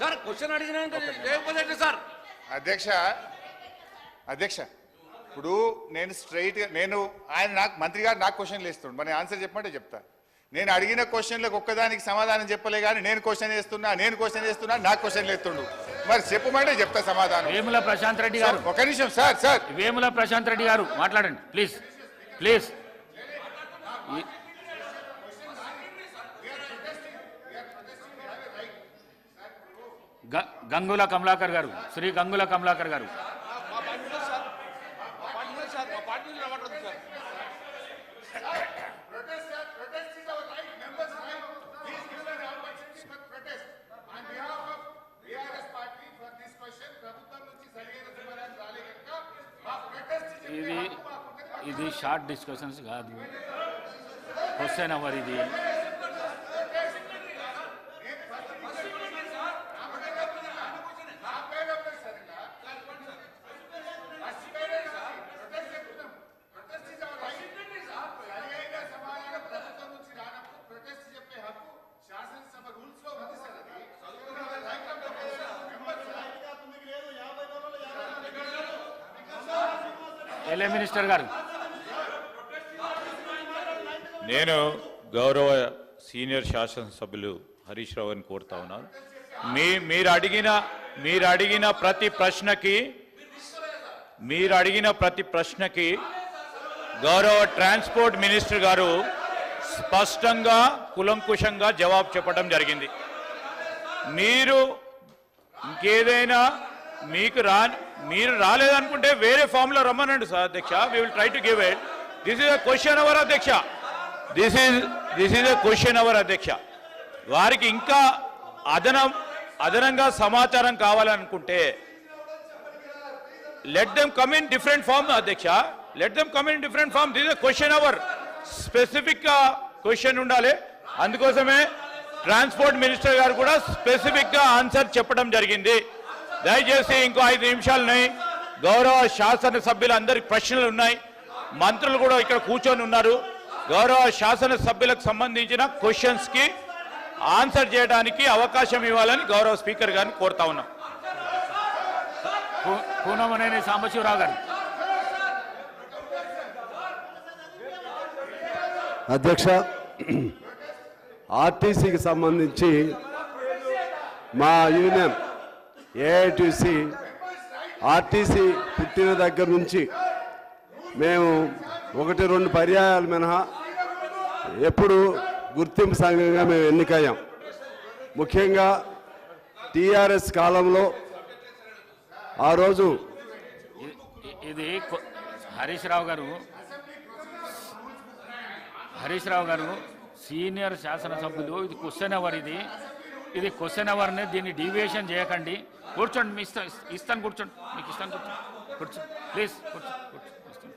Sir question అడిగినాక చేయకపోతే sir. అధ్యక్ష అధ్యక్ష ఇప్పుడు నేను స్ట్రైట్ నేను ఆయన నాకు మంత్రి గారు నాకు క్వశ్చన్లు వేస్తుండు. మరి ఆన్సర్ చెప్పమంటే చెప్తా. నేను అడిగిన క్వశ్చన్లకు ఒక్కదానికి సమాధానం చెప్పలే కానీ నేను క్వశ్చన్ వేస్తున్నా నేను క్వశ్చన్ వేస్తున్నా నాకు క్వశ్చన్లు వేస్తుండు. మరి చెప్పమంటే చెప్తా సమాధానం. వేముల ప్రశాంత్ రెడ్డి గారు. ఒక నిమిషం సార్ సార్. వేముల ప్రశాంత్ రెడ్డి గారు మాట్లాడండి ప్లీజ్. ప్లీజ్. గంగుల కమలాకర్ గారు శ్రీ గంగుల కమలాకర్ గారు. మా పార్టీలో సార్ మా పార్టీలో సార్ మా పార్టీలో రావట్లేదు సార్ ఇది ఇది షార్ట్ డిస్కషన్స్ కాదు. క్వశ్చన్ అవర్ ఇది. ఎల్ఏ మినిస్టర్ గారు. నేను గౌరవ సీనియర్ శాసనసభ్యులు హరీష్ రావు గారిని కోరుతా ఉన్నాను. మీ మీరు అడిగిన మీరు అడిగిన ప్రతి ప్రశ్నకి మీరు అడిగిన ప్రతి ప్రశ్నకి గౌరవ ట్రాన్స్పోర్ట్ మినిస్టర్ గారు స్పష్టంగా కులంకుశంగా జవాబు చెప్పడం జరిగింది. మీరు ఇంకేదైనా మీకు రాని మీరు రాలేదనుకుంటే వేరే ఫామ్లో రమ్మనండి సార్ అధ్యక్ష. We will try to give it this is a question hour అధ్యక్ష. This is this is a question hour అధ్యక్ష. వారికి ఇంకా అదనం అదనంగా సమాచారం కావాలనుకుంటే let them come in different form అధ్యక్ష. Let them come in different form this question hour స్పెసిఫిక్గా క్వశ్చన్ ఉండాలి. అందుకోసమే ట్రాన్స్పోర్ట్ మినిస్టర్ గారు కూడా స్పెసిఫిక్గా ఆన్సర్ చెప్పడం జరిగింది. దయచేసి ఇంకో ఐదు నిమిషాలున్నాయి. గౌరవ శాసన సభ్యులందరి ప్రశ్నలు ఉన్నాయి మంత్రులు కూడా ఇక్కడ కూర్చొని ఉన్నారు. గౌరవ శాసన సభ్యులకు సంబంధించిన క్వశ్చన్స్కి ఆన్సర్ చేయడానికి అవకాశం ఇవ్వాలని గౌరవ స్పీకర్ గారిని కోరుతా ఉన్నాం. కూనమనేని సాంబశివరావు గారు. అధ్యక్ష ఆర్టీసీకి సంబంధించి మా యూనియన్ ఏఐటీసీ ఆర్టీసీ పుట్టిన దగ్గర నుంచి మేము ఒకటి రెండు పర్యాయాలు మినహా ఎప్పుడు గుర్తింపు సంఘంగా మేము ఎన్నికయ్యాం. ముఖ్యంగా టీఆర్ఎస్ కాలంలో ఆ రోజు ఇది హరీష్ రావు గారు హరీష్ రావు గారు సీనియర్ శాసనసభ్యులు ఇది క్వశ్చన్ అవర్ ఇది ఇది క్వశ్చన్ అవర్ని దీన్ని డీవియేషన్ చేయకండి. కూర్చోండి మీ ఇష్టం ఇస్తాను కూర్చోండి. మీకు ఇస్తాను కూర్చోండి కూర్చోండి ప్లీజ్ కూర్చోండి కూర్చోండి